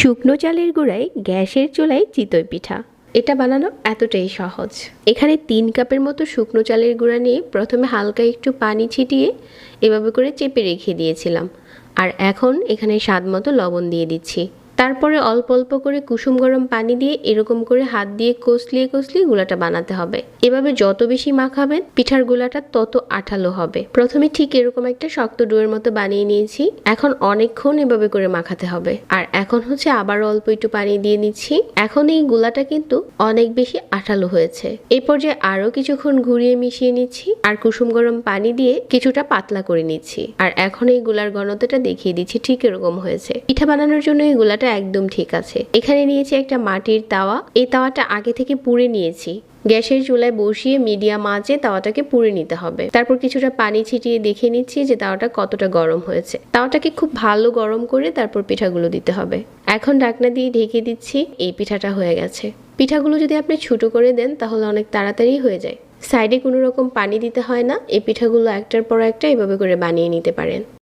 শুকনো চালের গুঁড়ায় গ্যাসের চুলায় চিতই পিঠা। এটা বানানো এতটাই সহজ। এখানে তিন কাপের মতো শুকনো চালের গুঁড়া নিয়ে প্রথমে হালকা একটু পানি ছিটিয়ে এভাবে করে চেপে রেখে দিয়েছিলাম। আর এখন এখানে স্বাদ মতো লবণ দিয়ে দিচ্ছি। তারপরে অল্প অল্প করে কুসুম গরম পানি দিয়ে এরকম করে হাত দিয়ে কষলিয়ে কষলিয়ে গুলাটা বানাতে হবে। এভাবে যত বেশি মাখাবেন, পিঠার গুলাটা তত আঠালো হবে। প্রথমে ঠিক এরকম একটা শক্ত ডোয়ের মতো বানিয়ে নিয়েছি। এখন অনেকক্ষণ এভাবে করে মাখাতে হবে। আর এখন হচ্ছে আবার অল্প একটু পানি দিয়ে নিচ্ছি। এখন এই গুলাটা কিন্তু অনেক বেশি আঠালো হয়েছে। এই পর্যায়ে আরও কিছুক্ষণ ঘুরিয়ে মিশিয়ে নিচ্ছি। আর কুসুম গরম পানি দিয়ে কিছুটা পাতলা করে নিচ্ছি। আর এখন এই গুলার ঘনত্বটা দেখিয়ে দিচ্ছি ঠিক এরকম হয়েছে। পিঠা বানানোর জন্য এই গুলাটা একদম ঠিক আছে। এখানে নিয়েছি একটা মাটির তাওয়া। এই তাওয়াটা আগে থেকে পুড়ে নিয়েছি। গ্যাসের চুলায় বসিয়ে মিডিয়াম আঁচে তাওয়াটাকে পুড়ে নিতে হবে। তারপর কিছুটা পানি ছিটিয়ে দেখে নিচ্ছি যে তাওয়াটা কতটা গরম হয়েছে। তাওয়াটাকে খুব ভালো গরম করে তারপর পিঠাগুলো দিতে হবে। এখন ঢাকনা দিয়ে ঢেকে দিচ্ছি, এই পিঠাটা হয়ে গেছে। পিঠাগুলো যদি আপনি ছোট করে দেন, তাহলে অনেক তাড়াতাড়ি হয়ে যায়। সাইডে কোনো রকম পানি দিতে হয় না। এই পিঠাগুলো একটার পর একটা এভাবে করে বানিয়ে নিতে পারেন।